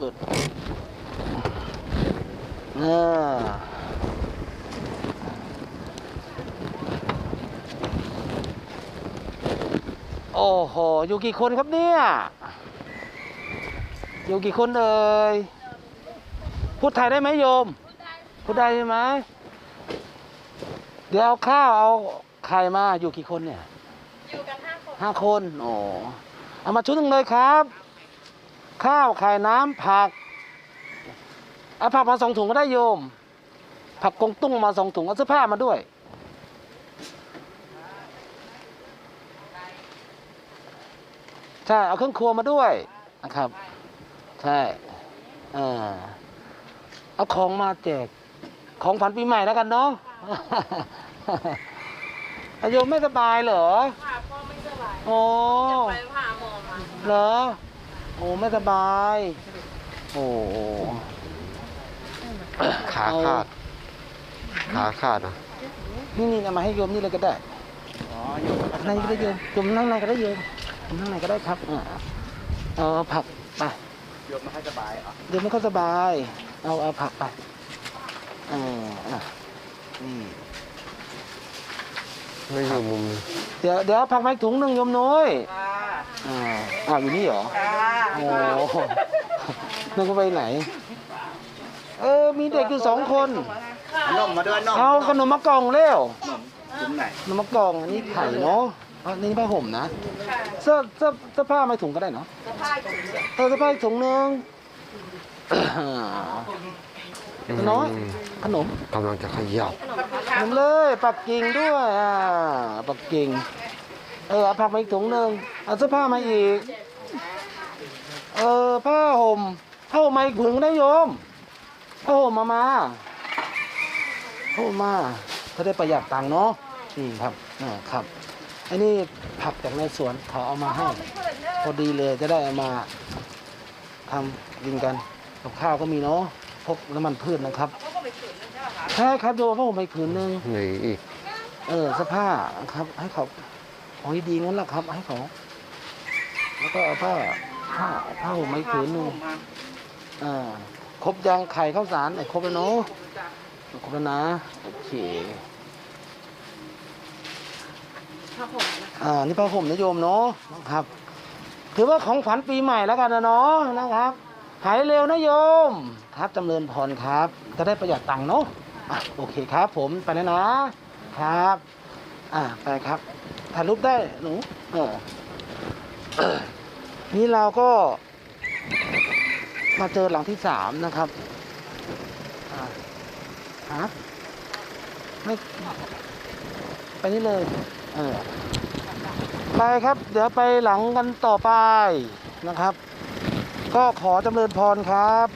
เปิดเออโอ้โห อยู่กี่คนครับเนี่ย อยู่กี่คนเอ่ย พูดไทยได้ไหมโยม พูดได้ใช่ไหม เดี๋ยวเอาข้าวเอาไข่มา อยู่กี่คนเนี่ย อยู่กันห้าคนห้าคน โอ้ เอามาชุดหนึ่งเลยครับ ข้าวไข่น้ำผักเอาผักมาสองถุงก็ได้โยม ผักกงตุ้งมาสองถุงเอาเสื้อผ้ามาด้วย ใช่ เอาเครื่องครัวมาด้วยนะครับ ใช่เออเอาของมาแจก ของฝันปีใหม่แล้วกันเนาะอาโยมไม่สบายเหรอค่ะพ่อไม่สบายโอ้ไปผ่าหมอมาเหรอ โอ้ไม่สบาย โอ้ขาขาด ขาขาดนะนี่นี่เอามาให้โยมนี่เลยก็ได้นั่งก็ได้โยมโยมนั่งในก็ได้โยมโยมนั่งในก็ได้ครับอ่าเอาเอาผักไปโยมไม่ให้สบายอะโยมไม่ค่อยสบาย เอาเอาผักไปเอออะนี่ไม่อยู่มุมเดี๋ยวเดี๋ยวเอาผักมาอีกถุงหนึ่งโยมน้อยอ่าอ้าวอยู่นี่เหรอ โอ้โหนึกว่าไปไหน เออ มีเด็กอยู่สองคน นมมาด้วยนมเอาขนมมากล่องเร็วคุ้มไหนขนมมากล่องอันนี้ไข่เนาะอันนี้ผ้าห่มนะเสื้อเสื้อเสื้อผ้าไม่ถุงก็ได้เนาะสะพายถุงเออเสื้อผ้าอีกถุงหนึงน้อยขนมกำลังจะขยับขนมเลย ปักกิ่งด้วยอ่าปักกิ่งเออเอาผักมาอีกถุงหนึ่งเอาเสื้อผ้ามาอีก เออผ้าห่มผ้าห่มมาอีกผืนได้โยมผ้าห่มมามาผ้าห่มมาเขาได้ประหยัดตังค์เนาะนี่ครับอ่าครับอันนี้ผักจากในสวนเขาเอามาให้พอดีเลยจะได้เอามาทำกินกันกับข้าวก็มีเนาะพกน้ำมันพืชนะครับใช่ครับโยมผ้าห่มไปผืนหนึ่งหนีอีกเออเสื้อผ้าครับ ให้เขาของดีๆงั้นแหละครับ ให้เขาแล้วก็เอาผ้า ผ้าผ้าห่มไม้ผืนหนึ่งอ่าครบยังไข่ข้าวสารไอ้ครบแล้วเนาะครบแล้วนะโอเคผ้าห่มนะอ่านี่ผ้าห่มนะโยมเนาะนะครับ ถือว่าของขวัญปีใหม่แล้วกันนะเนาะนะครับหายเร็วนะโยม ครับจำเริญพรครับ จะได้ประหยัดตังค์เนาะอะโอเคครับ ผมไปแล้วนะครับ อ่าไปครับถ่ายรูปได้หนูเออ นี่เราก็ มาเจอหลังที่สามนะครับฮะไม่ไปนี่เลย เออ ไปครับ เดี๋ยวไปหลังกันต่อไปนะครับ ก็ขอจำเริญพรครับ